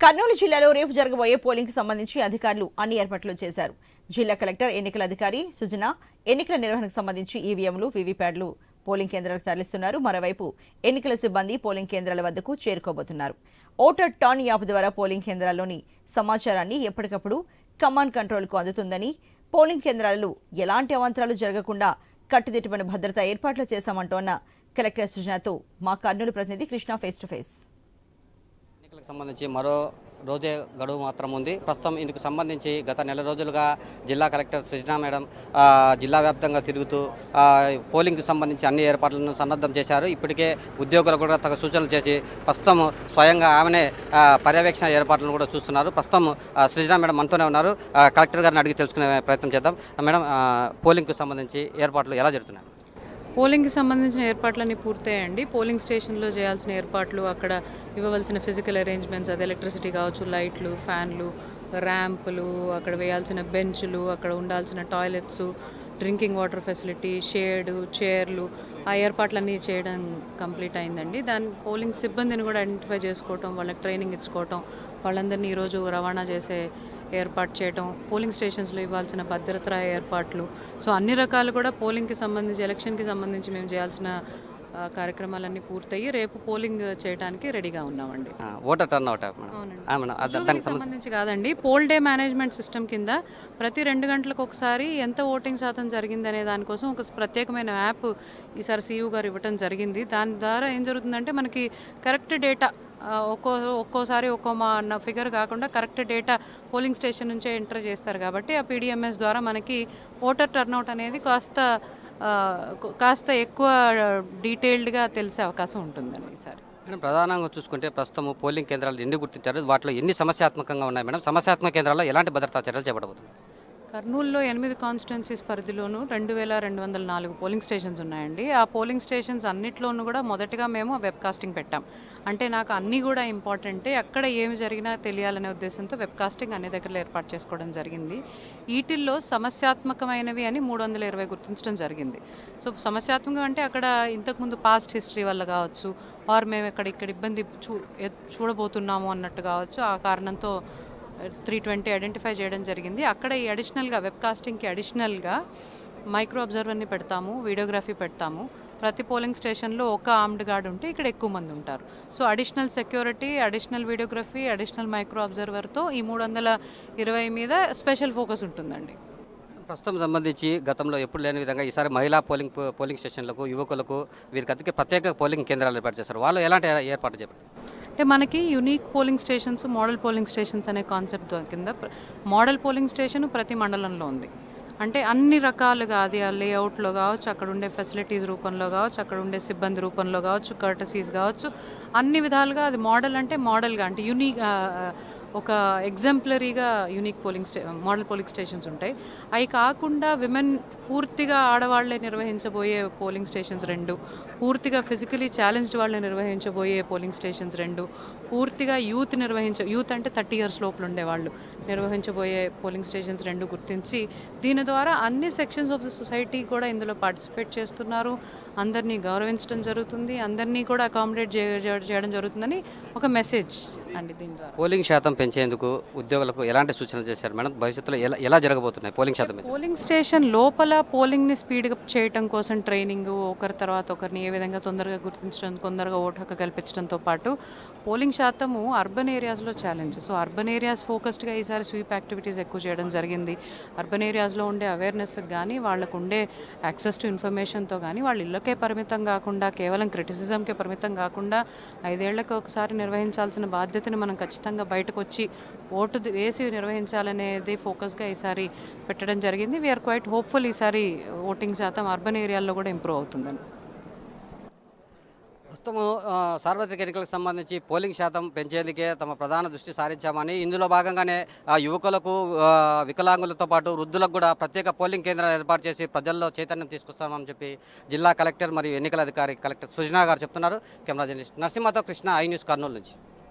కర్నూలు జిల్లాలో రేపు జరగబోయే పోలింగ్ సంబంధించి అధికారులు అన్ని ఏర్పాట్లు చేశారు. జిల్లా కలెక్టర్ ఎన్నికల అధికారి సుజన ఎన్నికల నిర్వహణకు సంబంధించి ఈవీఎంలు వీవీప్యాడ్లు పోలింగ్ కేంద్రాలకు తరలిస్తున్నారు. మరోవైపు ఎన్నికల సిబ్బంది పోలింగ్ కేంద్రాల వద్దకు చేరుకోబోతున్నారు. ఓటర్ టర్న్ యాప్ ద్వారా పోలింగ్ కేంద్రాల్లోని సమాచారాన్ని ఎప్పటికప్పుడు కమాండ్ కంట్రోల్కు అందుతుందని పోలింగ్ కేంద్రాలలో ఎలాంటి అవాంతరాలు జరగకుండా కట్టుదిట్టమైన భద్రతా ఏర్పాట్లు చేశామంటోన్న కలెక్టర్ సుజనతో మా కర్నూలు ప్రతినిధి కృష్ణ ఫేస్ టు ఫేస్ ఎన్నికలకు సంబంధించి మరో రోజే గడువు మాత్రం ఉంది. ప్రస్తుతం ఇందుకు సంబంధించి గత నెల రోజులుగా జిల్లా కలెక్టర్ సృజనా మేడం జిల్లా వ్యాప్తంగా తిరుగుతూ పోలింగ్కి సంబంధించి అన్ని ఏర్పాట్లను సన్నద్ధం చేశారు. ఇప్పటికే ఉద్యోగులకు కూడా తగు సూచనలు చేసి ప్రస్తుతం స్వయంగా ఆమెనే పర్యవేక్షణ ఏర్పాట్లను కూడా చూస్తున్నారు. ప్రస్తుతం సృజనా మేడం మనతోనే ఉన్నారు. కలెక్టర్ గారిని అడిగి తెలుసుకునే ప్రయత్నం చేద్దాం. మేడం పోలింగ్కు పోలింగ్కి సంబంధించి ఏర్పాట్లు ఎలా జరుగుతున్నాయి? పోలింగ్కి సంబంధించిన ఏర్పాట్లన్నీ పూర్తయ్యండి పోలింగ్ స్టేషన్లో చేయాల్సిన ఏర్పాట్లు అక్కడ ఇవ్వవలసిన ఫిజికల్ అరేంజ్మెంట్స్ అది ఎలక్ట్రిసిటీ కావచ్చు లైట్లు ఫ్యాన్లు ర్యాంపులు అక్కడ వేయాల్సిన బెంచ్లు అక్కడ ఉండాల్సిన toilets drinking water facility shade చైర్లు ఆ ఏర్పాట్లన్నీ చేయడం కంప్లీట్ అయిందండి. దాని పోలింగ్ సిబ్బందిని కూడా ఐడెంటిఫై చేసుకోవటం వాళ్ళకి ట్రైనింగ్ ఇచ్చుకోవటం వాళ్ళందరినీ ఈరోజు రవాణా చేసే ఏర్పాటు చేయటం పోలింగ్ స్టేషన్స్లో ఇవ్వాల్సిన భద్రతా ఏర్పాట్లు. సో అన్ని రకాలు కూడా పోలింగ్కి సంబంధించి ఎలక్షన్కి సంబంధించి మేము చేయాల్సిన కార్యక్రమాలన్నీ పూర్తయ్యి రేపు పోలింగ్ చేయడానికి రెడీగా ఉన్నామండి. ఓటర్ టర్న్ అవుట్ దానికి సంబంధించి కాదండి పోల్ డే మేనేజ్మెంట్ సిస్టమ్ కింద ప్రతి రెండు గంటలకు ఒకసారి ఎంత ఓటింగ్ శాతం జరిగింది అనే దానికోసం ఒక ప్రత్యేకమైన యాప్ ఈసారి సీఈఓ గారు ఇవ్వటం జరిగింది. దాని ద్వారా ఏం జరుగుతుందంటే మనకి కరెక్ట్ డేటా ఒక్కో ఒక్కోసారి ఒక్కో మా ఫిగర్ కాకుండా కరెక్ట్ డేటా పోలింగ్ స్టేషన్ నుంచే ఎంటర్ చేస్తారు కాబట్టి ఆ పీడిఎంఎస్ ద్వారా మనకి ఓటర్ టర్న్అవుట్ అనేది కాస్త కాస్త ఎక్కువ డీటెయిల్డ్గా తెలిసే అవకాశం ఉంటుందండి ఈసారి మేడం ప్రధానంగా చూసుకుంటే ప్రస్తుతం పోలింగ్ కేంద్రాలు ఎన్ని గుర్తించారు? వాటిలో ఎన్ని సమస్యాత్మకంగా ఉన్నాయి మేడం? సమస్యాత్మక కేంద్రాల్లో ఎలాంటి భద్రతా చర్యలు చేపట్టబోతుంది కర్నూలులో ఎనిమిది కాన్స్టిట్యున్సీస్ పరిధిలోనూ రెండు వేల రెండు వందల నాలుగు పోలింగ్ స్టేషన్స్ ఉన్నాయండి. ఆ పోలింగ్ స్టేషన్స్ అన్నిట్లోనూ కూడా మొదటగా మేము వెబ్ కాస్టింగ్ పెట్టాం. అంటే నాకు అన్నీ కూడా ఇంపార్టెంటే అక్కడ ఏమి జరిగినా తెలియాలనే ఉద్దేశంతో వెబ్ కాస్టింగ్ అన్ని దగ్గరలో ఏర్పాటు చేసుకోవడం జరిగింది. వీటిల్లో సమస్యాత్మకమైనవి అని మూడు వందల ఇరవై గుర్తించడం జరిగింది. సో సమస్యాత్మకం అంటే అక్కడ ఇంతకుముందు పాస్ట్ హిస్టరీ వల్ల కావచ్చు ఆర్ మేము ఎక్కడ ఇక్కడ ఇబ్బంది చూ చూడబోతున్నాము అన్నట్టు కావచ్చు ఆ కారణంతో త్రీ ట్వంటీ ఐడెంటిఫై చేయడం జరిగింది. అక్కడ ఈ అడిషనల్గా వెబ్ కాస్టింగ్కి అడిషనల్గా మైక్రో అబ్జర్వర్ని పెడతాము వీడియోగ్రఫీ పెడతాము. ప్రతి పోలింగ్ స్టేషన్లో ఒక ఆర్మ్డ్ గార్డ్ ఉంటే ఇక్కడ ఎక్కువ మంది ఉంటారు. So additional security additional videography additional micro అబ్జర్వర్తో ఈ మూడు వందల ఇరవై మీద స్పెషల్ ఫోకస్ ఉంటుందండి. ప్రస్తుతం సంబంధించి గతంలో ఎప్పుడు లేని విధంగా ఈసారి మహిళా పోలింగ్ పోలింగ్ స్టేషన్లకు యువకులకు వీరికి అతికి ప్రత్యేక పోలింగ్ కేంద్రాలు ఏర్పాటు చేస్తారు వాళ్ళు ఎలాంటి ఏర్పాటు చేపట్టారు? అంటే మనకి unique polling stations model polling stations అనే కాన్సెప్ట్ కింద మోడల్ పోలింగ్ స్టేషన్ ప్రతి మండలంలో ఉంది. అంటే అన్ని రకాలుగా అది ఆ లేఅవుట్లో కావచ్చు అక్కడ ఉండే ఫెసిలిటీస్ రూపంలో కావచ్చు అక్కడ ఉండే సిబ్బంది రూపంలో కావచ్చు కర్టసీస్ కావచ్చు అన్ని విధాలుగా అది మోడల్ అంటే మోడల్గా అంటే యునీక్ ఒక ఎగ్జాంపులరీగా యూనిక్ పోలింగ్ స్టే మోడల్ పోలింగ్ స్టేషన్స్ ఉంటాయి. అవి కాకుండా విమెన్ పూర్తిగా ఆడవాళ్ళే నిర్వహించబోయే పోలింగ్ స్టేషన్స్ రెండు. పూర్తిగా ఫిజికలీ ఛాలెంజ్డ్ వాళ్ళని నిర్వహించబోయే పోలింగ్ స్టేషన్స్ రెండు. పూర్తిగా యూత్ నిర్వహించ యూత్ అంటే థర్టీ ఇయర్స్ లోపల ఉండేవాళ్ళు నిర్వహించబోయే పోలింగ్ స్టేషన్స్ రెండు గుర్తించి దీని ద్వారా అన్ని సెక్షన్స్ ఆఫ్ ద సొసైటీ కూడా ఇందులో పార్టిసిపేట్ చేస్తున్నారు. అందరినీ గౌరవించడం జరుగుతుంది. అందరినీ కూడా అకామిడేట్ చేయడం జరుగుతుందని ఒక మెసేజ్ అండి దీని ద్వారా. పోలింగ్ శాతం పెంచేందుకు ఉద్యోగులకు ఎలాంటి సూచనలు చేశారు? మేడం భవిష్యత్తులో ఎలా ఎలా జరగబోతున్నాయి పోలింగ్ శాతం పోలింగ్ స్టేషన్ లోపల పోలింగ్ని స్పీడ్గా చేయడం కోసం ట్రైనింగ్ ఒకరి తర్వాత ఒకరిని ఏ విధంగా తొందరగా గుర్తించడం తొందరగా ఓటు హక్కు కల్పించడంతో పాటు పోలింగ్ శాతము అర్బన్ ఏరియాస్లో ఛాలెంజ్. సో అర్బన్ ఏరియాస్ ఫోకస్డ్గా ఈసారి స్వీప్ యాక్టివిటీస్ ఎక్కువ చేయడం జరిగింది. అర్బన్ ఏరియాస్లో ఉండే అవేర్నెస్ కానీ వాళ్ళకు ఉండే యాక్సెస్ టు ఇన్ఫర్మేషన్తో కానీ వాళ్ళ ఇళ్ళకే పరిమితం కాకుండా కేవలం క్రిటిసిజంకే పరిమితం కాకుండా ఐదేళ్ళకు ఒకసారి నిర్వహించాల్సిన బాధ్యతని మనం ఖచ్చితంగా బయటకు వచ్చి ఓటు వేసి నిర్వహించాలనేది ఫోకస్గా ఈసారి పెట్టడం జరిగింది. వీఆర్ క్వైట్ హోప్ఫుల్ ఈసారి ఓటింగ్ శాతం అర్బన్ ఏరియాల్లో కూడా ఇంప్రూవ్ అవుతుందని. ప్రస్తుతం సార్వత్రిక ఎన్నికలకు సంబంధించి పోలింగ్ శాతం పెంచేందుకే తమ ప్రధాన దృష్టి సారించామని ఇందులో భాగంగానే యువకులకు వికలాంగులతో పాటు వృద్ధులకు కూడా ప్రత్యేక పోలింగ్ కేంద్రాలు ఏర్పాటు చేసి ప్రజల్లో చైతన్యం తీసుకొస్తామని చెప్పి జిల్లా కలెక్టర్ మరియు ఎన్నికల అధికారి కలెక్టర్ సుజనా గారు చెప్తున్నారు. కెమెరా జర్నలిస్ట్ నరసింహతో కృష్ణ ఐ న్యూస్ కర్నూలు నుంచి.